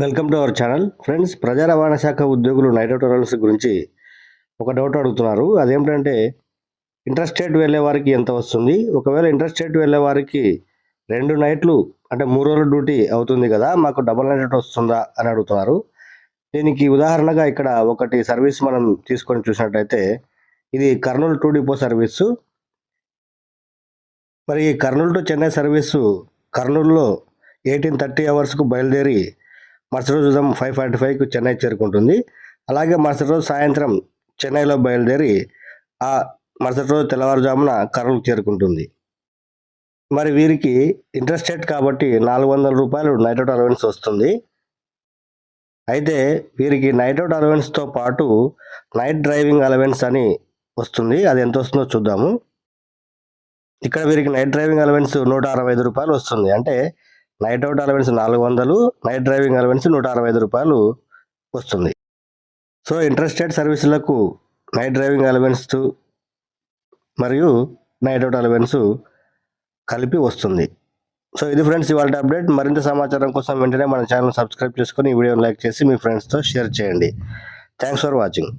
Welcome to our channel. Friends ప్రజా రవాణా శాఖ ఉద్యోగులు నైట్ అవుట్ అలవెన్స్ గురించి ఒక డౌట్ అడుగుతున్నారు. అదేమిటంటే ఇంటర్స్టేట్ వెళ్ళే వారికి ఎంత వస్తుంది? ఒకవేళ ఇంటర్స్టేట్ వెళ్ళే వారికి రెండు నైట్లు అంటే మూడు రోజుల డ్యూటీ అవుతుంది కదా మాకు డబల్ నైట్ వస్తుందా అని అడుగుతున్నారు. దీనికి ఉదాహరణగా ఇక్కడ ఒకటి సర్వీస్ మనం తీసుకొని చూసినట్టయితే ఇది కర్నూలు టు డిపో సర్వీసు. మరి ఈ కర్నూలు టు చెన్నై సర్వీసు కర్నూలులో ఎయిటీన్ థర్టీ అవర్స్కు బయలుదేరి మరుసటి రోజు ఉదయం ఫైవ్ ఫార్టీ ఫైవ్కి చెన్నై చేరుకుంటుంది. అలాగే మరుసటి రోజు సాయంత్రం చెన్నైలో బయలుదేరి ఆ మరుసటి రోజు తెల్లవారుజామున కర్నూలు చేరుకుంటుంది. మరి వీరికి ఇంట్రెస్టెడ్ కాబట్టి నాలుగు వందల రూపాయలు నైట్ అవుట్ అలవెన్స్ వస్తుంది. అయితే వీరికి నైట్ అవుట్ అలవెన్స్తో పాటు నైట్ డ్రైవింగ్ అలవెన్స్ అని వస్తుంది. అది ఎంత వస్తుందో చూద్దాము. ఇక్కడ వీరికి నైట్ డ్రైవింగ్ అలవెన్స్ నూట అరవై ఐదు రూపాయలు వస్తుంది. అంటే నైట్ అవుట్ అలవెన్స్ నాలుగు వందలు నైట్ డ్రైవింగ్ అలవెన్స్ నూట అరవై ఐదు రూపాయలు వస్తుంది. సో ఇంట్రెస్టెడ్ సర్వీసులకు నైట్ డ్రైవింగ్ అలవెన్స్ మరియు నైట్ అవుట్ అలవెన్స్ కలిపి వస్తుంది. సో ఇది ఫ్రెండ్స్ ఇవాళ అప్డేట్ మరింత సమాచారం కోసం వెంటనే మన ఛానల్ సబ్స్క్రైబ్ చేసుకొని ఈ వీడియోని లైక్ చేసి మీ ఫ్రెండ్స్తో షేర్ చేయండి. Thanks for watching